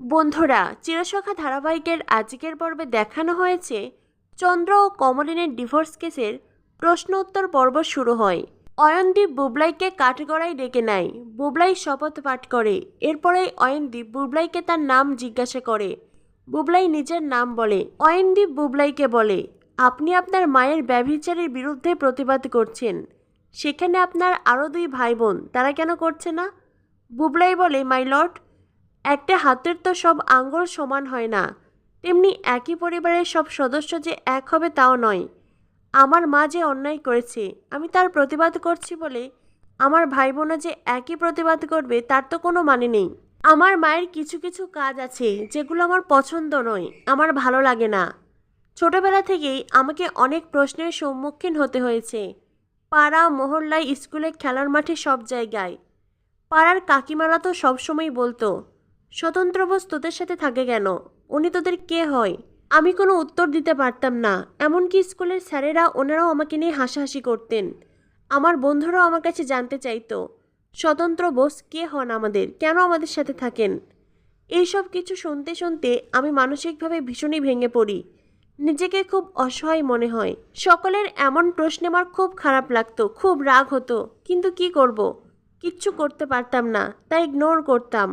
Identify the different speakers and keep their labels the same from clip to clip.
Speaker 1: বন্ধুরা, চিরসখা ধারাবাহিকের আজকের পর্বে দেখানো হয়েছে চন্দ্র ও কমলিনের ডিভোর্স কেসের প্রশ্ন উত্তর পর্ব শুরু হয়। অয়নদীপ বুবলাইকে কাঠগড়ায় ডেকে নেয়। বুবলাই শপথ পাঠ করে। এরপরেই অয়নদীপ বুবলাইকে তার নাম জিজ্ঞাসা করে। বুবলাই নিজের নাম বলে। অয়নদীপ বুবলাইকে বলে, আপনি আপনার মায়ের ব্যভিচারের বিরুদ্ধে প্রতিবাদ করছেন। সেখানে আপনার আরও দুই ভাই বোন, তারা কেন করছে না? বুবলাই বলে, মাই লর্ড একটা হাতের তো সব আঙ্গুল সমান হয় না। তেমনি একই পরিবারের সব সদস্য যে এক হবে তাও নয়। আমার মা যে অন্যায় করেছে, আমি তার প্রতিবাদ করছি বলে আমার ভাই বোনও যে একই প্রতিবাদ করবে, তার তো কোনো মানে নেই। আমার মায়ের কিছু কিছু কাজ আছে, যেগুলো আমার পছন্দ নয়, আমার ভালো লাগে না। ছোটবেলা থেকেই আমাকে অনেক প্রশ্নের সম্মুখীন হতে হয়েছে। পাড়া, মহল্লায়, স্কুলে, খেলার মাঠে সব জায়গায়। পাড়ার কাকিমারা তো সবসময় বলতো স্বতন্ত্র বোস তোদের সাথে থাকে কেন? উনি তোদের কে হয়? আমি কোনো উত্তর দিতে পারতাম না। এমনকি স্কুলের স্যারেরা ওনারাও আমাকে নিয়ে হাসাহাসি করতেন। আমার বন্ধুরাও আমার কাছে জানতে চাইতো, স্বতন্ত্র বোস কে হন আমাদের? কেন আমাদের সাথে থাকেন? এইসব কিছু শুনতে শুনতে আমি মানসিকভাবে ভীষণই ভেঙে পড়ি। নিজেকে খুব অসহায় মনে হয়। সকলের এমন প্রশ্নে আমার খুব খারাপ লাগতো, খুব রাগ হতো। কিন্তু কি করব? কিচ্ছু করতে পারতাম না, তাই ইগনোর করতাম।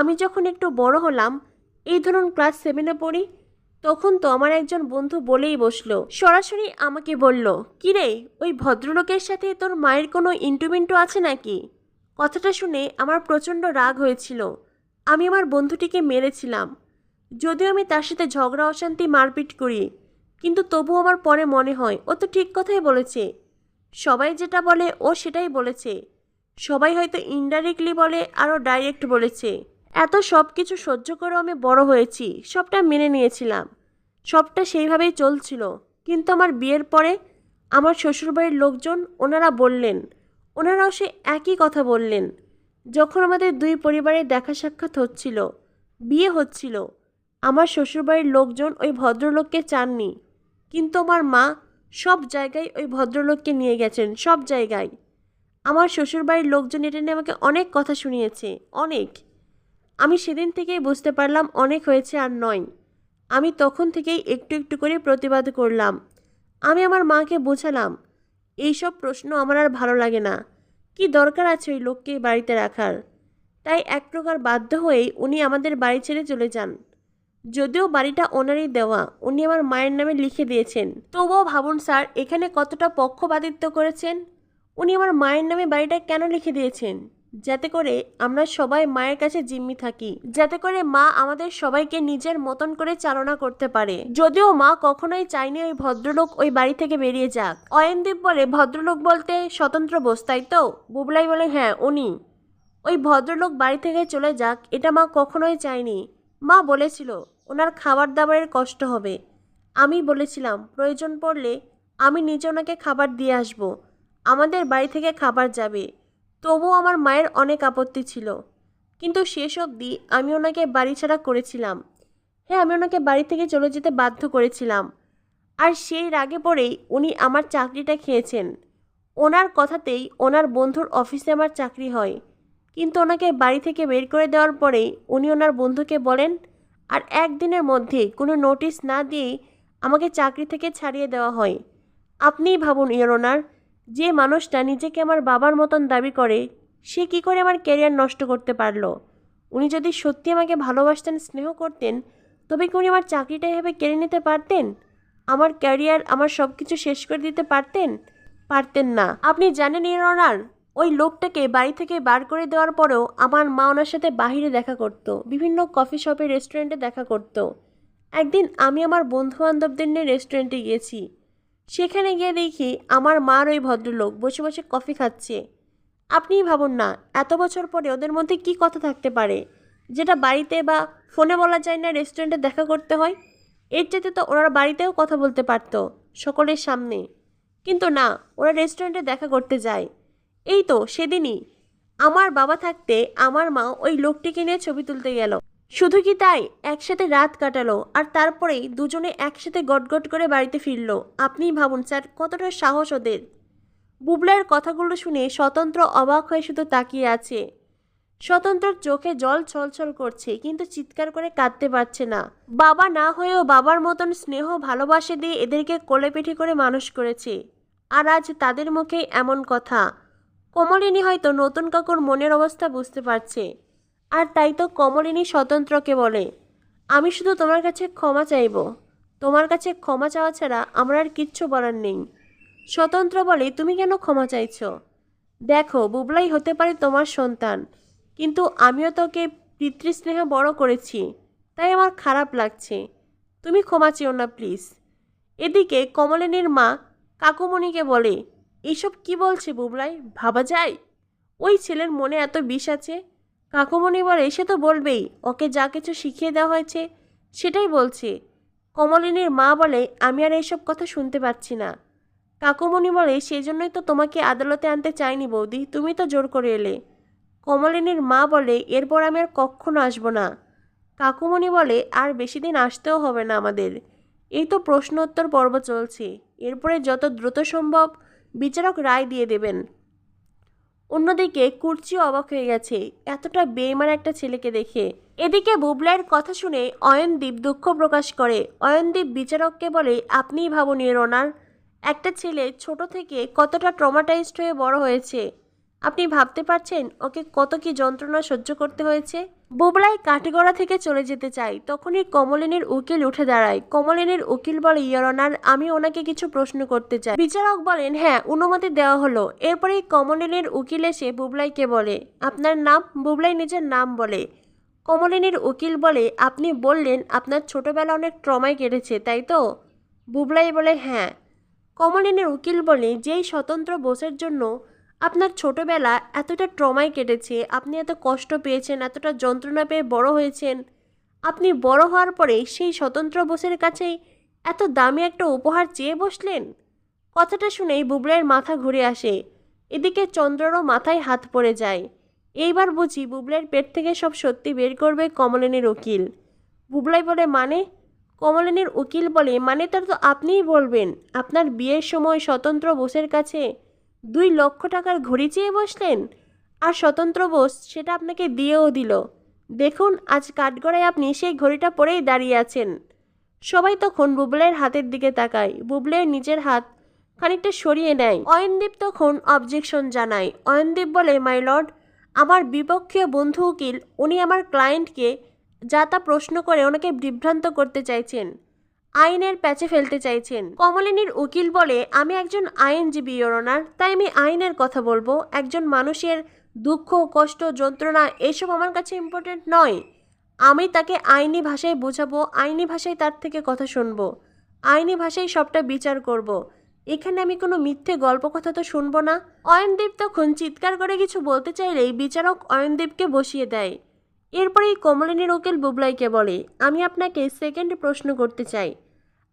Speaker 1: আমি যখন একটু বড় হলাম, এই ধরুন ক্লাস সেভেনে পড়ি, তখন তো আমার একজন বন্ধু বলেই বসল। সরাসরি আমাকে বলল কিরে ওই ভদ্রলোকের সাথে তোর মায়ের কোনো ইন্টুমিন্টু আছে নাকি? কথাটা শুনে আমার প্রচণ্ড রাগ হয়েছিল। আমি আমার বন্ধুটিকে মেরেছিলাম। যদিও আমি তার সাথে ঝগড়া, অশান্তি, মারপিট করি, কিন্তু তবু আমার পরে মনে হয়, ও তো ঠিক কথাই বলেছে। সবাই যেটা বলে, ও সেটাই বলেছে। সবাই হয়তো ইনডাইরেক্টলি বলে, আরও ডাইরেক্ট বলেছে। এত সব কিছু সহ্য করেও আমি বড় হয়েছি, সবটা মেনে নিয়েছিলাম। সবটা সেইভাবেই চলছিল। কিন্তু আমার বিয়ের পরে আমার শ্বশুরবাড়ির লোকজন ওনারা বললেন, ওনারাও সে একই কথা বললেন। যখন আমাদের দুই পরিবারের দেখা সাক্ষাৎ হচ্ছিল, বিয়ে হচ্ছিল, আমার শ্বশুরবাড়ির লোকজন ওই ভদ্রলোককে চাননি। কিন্তু আমার মা সব জায়গায় ওই ভদ্রলোককে নিয়ে গেছেন, সব জায়গায়। আমার শ্বশুরবাড়ির লোকজন এটা নিয়ে আমাকে অনেক কথা শুনিয়েছে, অনেক। আমি সেদিন থেকেই বুঝতে পারলাম অনেক হয়েছে আর নয়। আমি তখন থেকেই একটু একটু করে প্রতিবাদ করলাম। আমি আমার মাকে বোঝালাম, এইসব প্রশ্ন আমার আর ভালো লাগে না। কি দরকার আছে ওই লোককে বাড়িতে রাখার? তাই এক প্রকার বাধ্য হয়েই উনি আমাদের বাড়ি ছেড়ে চলে যান। যদিও বাড়িটা ওনারই দেওয়া, উনি আমার মায়ের নামে লিখে দিয়েছেন। তবুও ভাবুন স্যার, এখানে কতটা পক্ষপাতিত্ব করেছেন? উনি আমার মায়ের নামে বাড়িটা কেন লিখে দিয়েছেন? যাতে করে আমরা সবাই মায়ের কাছে জিম্মি থাকি, যাতে করে মা আমাদের সবাইকে নিজের মতন করে চালনা করতে পারে। যদিও মা কখনোই চায়নি ওই ভদ্রলোক ওই বাড়ি থেকে বেরিয়ে যাক। অয়নদীপ বলে, ভদ্রলোক বলতে স্বতন্ত্র বোস, তাই তো? বুবলাই বলে হ্যাঁ উনি। ওই ভদ্রলোক বাড়ি থেকে চলে যাক, এটা মা কখনোই চায়নি। মা বলেছিল, ওনার খাবার দাবারের কষ্ট হবে। আমি বলেছিলাম, প্রয়োজন পড়লে আমি নিজে ওনাকে খাবার দিয়ে আসব। আমাদের বাড়ি থেকে খাবার যাবে। তবুও আমার মায়ের অনেক আপত্তি ছিল। কিন্তু শেষ অবধি আমি ওনাকে বাড়ি ছাড়া করেছিলাম। হ্যাঁ আমি ওনাকে বাড়ি থেকে চলে যেতে বাধ্য করেছিলাম। আর সেই রাগে পড়েই উনি আমার চাকরিটা খেয়েছেন। ওনার কথাতেই ওনার বন্ধুর অফিসে আমার চাকরি হয়। কিন্তু ওনাকে বাড়ি থেকে বের করে দেওয়ার পরেই উনি ওনার বন্ধুকে বলেন, আর একদিনের মধ্যে কোনো নোটিশ না দিয়েই আমাকে চাকরি থেকে ছাড়িয়ে দেওয়া হয়। আপনিই ভাবুন ইয়ার ওনার যে মানুষটা নিজেকে আমার বাবার মতন দাবি করে, সে কি করে আমার ক্যারিয়ার নষ্ট করতে পারল? উনি যদি সত্যি আমাকে ভালোবাসতেন, স্নেহ করতেন, তবে কি উনি আমার চাকরিটা এভাবে কেড়ে নিতে পারতেন? আমার ক্যারিয়ার আমার সব কিছু শেষ করে দিতে পারতেন? পারতেন না। আপনি জানেন অনার ওই লোকটাকে বাড়ি থেকে বার করে দেওয়ার পরেও আমার মা ওনার সাথে বাহিরে দেখা করত, বিভিন্ন কফি শপে রেস্টুরেন্টে দেখা করত। একদিন আমি আমার বন্ধু বান্ধবদের নিয়ে রেস্টুরেন্টে গিয়েছি। সেখানে গিয়ে দেখি আমার মার ওই ভদ্রলোক বসে বসে কফি খাচ্ছে। আপনিই ভাবুন না, এত বছর পরে ওদের মধ্যে কি কথা থাকতে পারে? যেটা বাড়িতে বা ফোনে বলা যায় না রেস্টুরেন্টে দেখা করতে হয়? এর চাইতে তো ওনারা বাড়িতেও কথা বলতে পারতো, সকলের সামনে। কিন্তু না, ওরা রেস্টুরেন্টে দেখা করতে যায়। এই তো, সেদিনই। আমার বাবা থাকতে আমার মা ওই লোকটিকে নিয়ে ছবি তুলতে গেল। শুধু কি তাই? একসাথে রাত কাটালো আর তারপরেই দুজনে একসাথে গটগট করে বাড়িতে ফিরলো। আপনিই ভাবুন স্যার, কতটা সাহস ওদের। বুবলার কথাগুলো শুনে স্বতন্ত্র অবাক হয়ে শুধু তাকিয়ে আছে। স্বতন্ত্র চোখে জল ছলছল করছে, কিন্তু চিৎকার করে কাঁদতে পারছে না। বাবা না হয়েও বাবার মতন স্নেহ ভালোবাসে দিয়ে এদেরকে কোলে পিঠে করে মানুষ করেছে। আর আজ তাদের মুখেই এমন কথা। কমলিনী হয়তো নতুন কাকুর মনের অবস্থা বুঝতে পারছে। আর তাই তো কমলিনী স্বতন্ত্রকে বলে। আমি শুধু তোমার কাছে ক্ষমা চাইব। তোমার কাছে ক্ষমা চাওয়া ছাড়া আমার আর কিচ্ছু বলার নেই। স্বতন্ত্র বলে তুমি কেন ক্ষমা চাইছ? দেখো, বুবলাই হতে পারে তোমার সন্তান, কিন্তু আমিও তোকে পিতৃস্নেহ বড় করেছি, তাই আমার খারাপ লাগছে। তুমি ক্ষমা চেও না, প্লিজ। এদিকে কমলিনীর মা কাকুমণিকে বলে এইসব কি বলছে বুবলাই? ভাবা যায়? ওই ছেলের মনে এত বিষ আছে কাকুমণি বলে, সে তো বলবেই, ওকে যা কিছু শিখিয়ে দেওয়া হয়েছে, সেটাই বলছে। কমলিনীর মা বলে, আমি আর এইসব কথা শুনতে পাচ্ছি না। কাকুমণি বলে সেই জন্যই তো তোমাকে আদালতে আনতে চাইনি বৌদি, তুমি তো জোর করে এলে। কমলিনীর মা বলে, এরপর আমি আর কখনো আসব না। কাকুমণি বলে, আর বেশি দিন আসতেও হবে না আমাদের। এই তো প্রশ্নোত্তর পর্ব চলছে। এরপরে যত দ্রুত সম্ভব বিচারক রায় দিয়ে দেবেন। অন্যদিকে কুর্চিও অবাক হয়ে গেছে। এতটা বেইমান একটা ছেলেকে দেখে। এদিকে বুবলাইয়ের কথা শুনে অয়নদীপ দুঃখ প্রকাশ করে। অয়নদীপ বিচারককে বলে, আপনিই ভাবুন এর ওনার একটা ছেলে ছোট থেকে কতটা ট্রমাটাইজড হয়ে বড় হয়েছে। আপনি ভাবতে পারছেন ওকে কত কি যন্ত্রণা সহ্য করতে হয়েছে? বুবলাই কাঠগড়া থেকে চলে যেতে চাই তখনই কমলিনীর উকিল উঠে দাঁড়ায়। কমলিনীর উকিল বলে, ইয়র অনার, আমি ওনাকে কিছু প্রশ্ন করতে চাই। বিচারক বলেন হ্যাঁ অনুমতি দেওয়া হলো। এরপরেই কমলিনীর উকিল এসে বুবলাইকে বলে, আপনার নাম? বুবলাই নিজের নাম বলে। কমলিনীর উকিল বলে, আপনি বললেন আপনার ছোটবেলা অনেক ট্রমায় কেটেছে, তাই তো? বুবলাই বলে হ্যাঁ। কমলিনীর উকিল বলে, যেই স্বতন্ত্র বোসের জন্য আপনার ছোটবেলা এতটা ট্রমায় কেটেছে, আপনি এত কষ্ট পেয়েছেন, এতটা যন্ত্রণা পেয়ে বড় হয়েছেন, আপনি বড় হওয়ার পরে সেই স্বতন্ত্র বোসের কাছেই এত দামি একটা উপহার চেয়ে বসলেন? কথাটা শুনেই বুবলাইয়ের মাথা ঘুরে আসে, এদিকে চন্দ্ররও মাথায় হাত পড়ে যায়। এইবার বুঝি বুবলাইয়ের পেট থেকে সব সত্যি বের করবে কমলেনের উকিল। বুবলাই বলে মানে? কমলেনের উকিল বলে মানে তার তো আপনিই বলবেন, আপনার বিয়ের সময় স্বতন্ত্র বোসের কাছে দুই লক্ষ টাকার ঘড়ি চেয়ে বসলেন আর স্বতন্ত্র বোস সেটা আপনাকে দিয়েও দিল। দেখুন, আজ কাঠগড়ায় আপনি সেই ঘড়িটা পরেই দাঁড়িয়ে আছেন। সবাই তখন বুবলের হাতের দিকে তাকায়। বুবলের নিজের হাত খানিকটা সরিয়ে নেয়। অয়নদীপ তখন অবজেকশন জানায়। অয়নদীপ বলে, মাই লর্ড, আমার বিপক্ষীয় বন্ধু উকিল, উনি আমার ক্লায়েন্টকে যা তা প্রশ্ন করে ওনাকে বিভ্রান্ত করতে চাইছেন। আইনের প্যাচে ফেলতে চাইছেন। কমলিনীর উকিল বলে, আমি একজন আইনজীবী ওনার তাই আমি আইনের কথা বলব। একজন মানুষের দুঃখ, কষ্ট, যন্ত্রণা, এসব আমার কাছে ইম্পর্টেন্ট নয়। আমি তাকে আইনি ভাষায় বোঝাবো, আইনি ভাষায় তার থেকে কথা শুনব। আইনি ভাষায় সবটা বিচার করব। এখানে আমি কোনো মিথ্যে গল্প কথা তো শুনব না। অয়নদীপ তখন চিৎকার করে কিছু বলতে চাইলেই বিচারক অয়নদীপকে বসিয়ে দেয়। এরপরেই কমলিনীর উকিল বুবলাইকে বলে, আমি আপনাকে সেকেন্ড প্রশ্ন করতে চাই।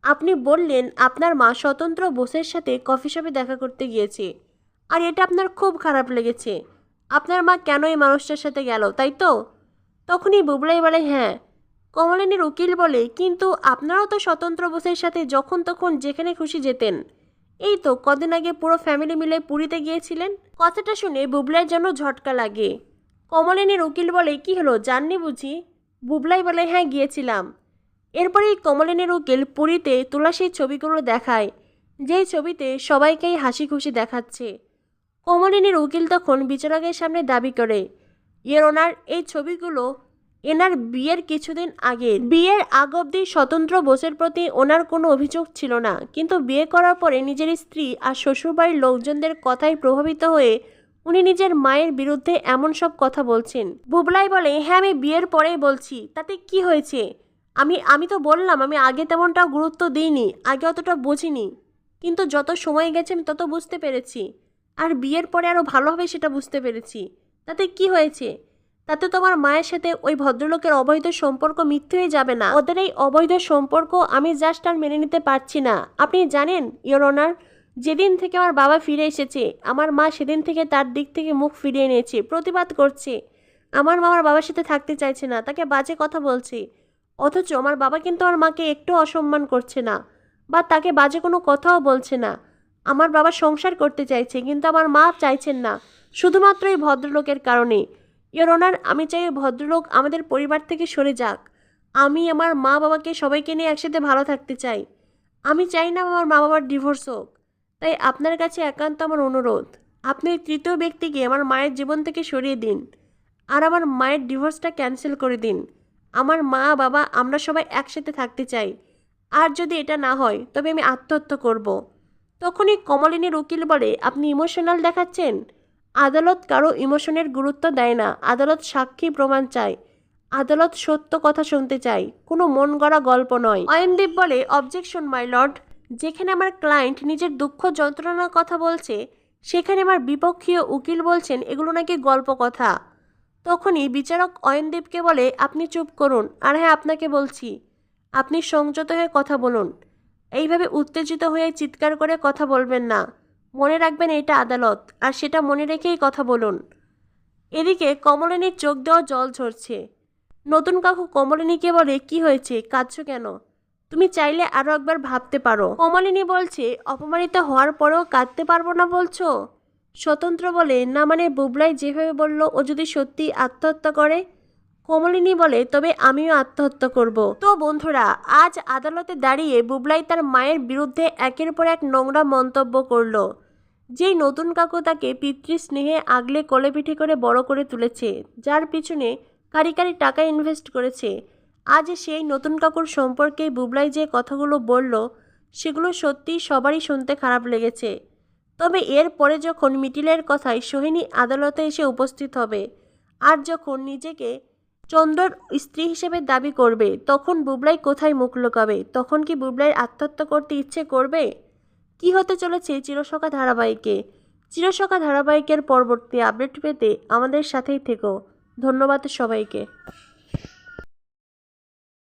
Speaker 1: আপনি বললেন আপনার মা স্বতন্ত্র বোসের সাথে কফি শপে দেখা করতে গিয়েছে। আর এটা আপনার খুব খারাপ লেগেছে। আপনার মা কেন এই মানুষটার সাথে গেল, তাই তো? তখনই বুবলাই বলে হ্যাঁ। কমলিনীর উকিল বলে, কিন্তু আপনারাও তো স্বতন্ত্র বোসের সাথে যখন তখন যেখানে খুশি যেতেন। এই তো কদিন আগে পুরো ফ্যামিলি মিলে পুরীতে গিয়েছিলেন। কথাটা শুনে বুবলাইয়ের জন্য ঝটকা লাগে। কমলিনীর উকিল বলে, কি হলো? জাননি বুঝি? বুবলাই বলে হ্যাঁ গিয়েছিলাম। এরপরেই কমলিনীর উকিল পুরীতে তোলা সেই ছবিগুলো দেখায়। যেই ছবিতে সবাইকেই হাসি খুশি দেখাচ্ছে। কমলিনীর উকিল তখন বিচারকের সামনে দাবি করে ইয়ের ওনার, এই ছবিগুলো এনার বিয়ের কিছুদিন আগে। বিয়ের আগ অবধি স্বতন্ত্র বোসের প্রতি ওনার কোনো অভিযোগ ছিল না। কিন্তু বিয়ে করার পরে নিজের স্ত্রী আর শ্বশুরবাড়ির লোকজনদের কথায় প্রভাবিত হয়ে উনি নিজের মায়ের বিরুদ্ধে এমন সব কথা বলছেন। বুবলাই বলে হ্যাঁ আমি বিয়ের পরেই বলছি। তাতে কি হয়েছে? আমি আমি তো বললাম, আমি আগে তেমনটা গুরুত্ব দিইনি, আগে অতটা বুঝিনি। কিন্তু যত সময় গেছে, আমি তত বুঝতে পেরেছি। আর বিয়ের পরে আরও ভালোভাবে সেটা বুঝতে পেরেছি। তাতে কি হয়েছে? তাতে তোমার মায়ের সাথে ওই ভদ্রলোকের অবৈধ সম্পর্ক মিথ্যে হয়ে যাবে না। ওদের এই অবৈধ সম্পর্ক আমি জাস্ট আর মেনে নিতে পারছি না। আপনি জানেন ইয়োর অনার যেদিন থেকে আমার বাবা ফিরে এসেছে, আমার মা সেদিন থেকে তার দিক থেকে মুখ ফিরিয়ে নিয়েছে, প্রতিবাদ করছে। আমার মা আমার বাবার সাথে থাকতে চাইছে না, তাকে বাজে কথা বলছে। অথচ আমার বাবা কিন্তু আমার মাকে একটু অসম্মান করছে না বা তাকে বাজে কোনো কথাও বলছে না। আমার বাবা সংসার করতে চাইছে, কিন্তু আমার মা চাইছেন না, শুধুমাত্র এই ভদ্রলোকের কারণে। ইয়োর ওনার আমি চাই ভদ্রলোক আমাদের পরিবার থেকে সরে যাক। আমি আমার মা বাবাকে সবাইকে নিয়ে একসাথে ভালো থাকতে চাই। আমি চাই না আমার মা বাবার ডিভোর্স হোক। তাই আপনার কাছে একান্ত আমার অনুরোধ। আপনি ওই তৃতীয় ব্যক্তিকে আমার মায়ের জীবন থেকে সরিয়ে দিন। আর আমার মায়ের ডিভোর্সটা ক্যান্সেল করে দিন। আমার মা, বাবা, আমরা সবাই একসাথে থাকতে চাই। আর যদি এটা না হয়, তবে আমি আত্মহত্যা করব। তখনই কমলিনীর উকিল বলে, আপনি ইমোশনাল দেখাচ্ছেন? আদালত কারও ইমোশনের গুরুত্ব দেয় না। আদালত সাক্ষী প্রমাণ চায়। আদালত সত্য কথা শুনতে চায়। কোনো মন গড়া গল্প নয়। অয়নদীপ বলে, অবজেকশন, মাই লর্ড। যেখানে আমার ক্লায়েন্ট নিজের দুঃখ যন্ত্রণার কথা বলছে, সেখানে আমার বিপক্ষীয় উকিল বলছেন, এগুলো নাকি গল্প কথা। তখনই বিচারক অয়নদীপকে বলে, আপনি চুপ করুন, আর হ্যাঁ আপনাকে বলছি, আপনি সংযত হয়ে কথা বলুন। এইভাবে উত্তেজিত হয়ে চিৎকার করে কথা বলবেন না। মনে রাখবেন এটা আদালত, আর সেটা মনে রেখেই কথা বলুন। এদিকে কমলিনীর চোখ দেওয়া জল ঝরছে। নতুন কাকু কমলিনীকে বলে, কি হয়েছে? কাঁদছো কেন? তুমি চাইলে আরও একবার ভাবতে পারো। কমলিনী বলছে, অপমানিত হওয়ার পরেও কাঁদতে পারব না, বলছো। স্বতন্ত্র বলে, না মানে বুবলাই যেভাবে বলল, ও যদি সত্যি আত্মহত্যা করে? কমলিনী বলে, তবে আমিও আত্মহত্যা করব। তো বন্ধুরা, আজ আদালতে দাঁড়িয়ে বুবলাই তার মায়ের বিরুদ্ধে একের পর এক নোংরা মন্তব্য করল। যেই নতুন কাকু তাকে পিতৃস্নেহে আগলে কোলে পিঠে করে বড় করে তুলেছে, যার পিছনে কারি কারি টাকা ইনভেস্ট করেছে। আজ সেই নতুন কাকুর সম্পর্কে বুবলাই যে কথাগুলো বলল, সেগুলো সত্যিই সবারই শুনতে খারাপ লেগেছে। তবে এর পরে যখন মিটিলের কথায় সোহিনী আদালতে এসে উপস্থিত হবে, আর যখন নিজেকে চন্দ্রর স্ত্রী হিসেবে দাবি করবে, তখন বুবলাই কোথায় মুখ লুকাবে? তখন কি বুবলাইয়ের আত্মহত্যা করতে ইচ্ছে করবে? কি হতে চলেছে চিরসখা ধারাবাহিকে? চিরসখা ধারাবাহিকের পরবর্তী আপডেট পেতে আমাদের সাথেই থেকো। ধন্যবাদ সবাইকে।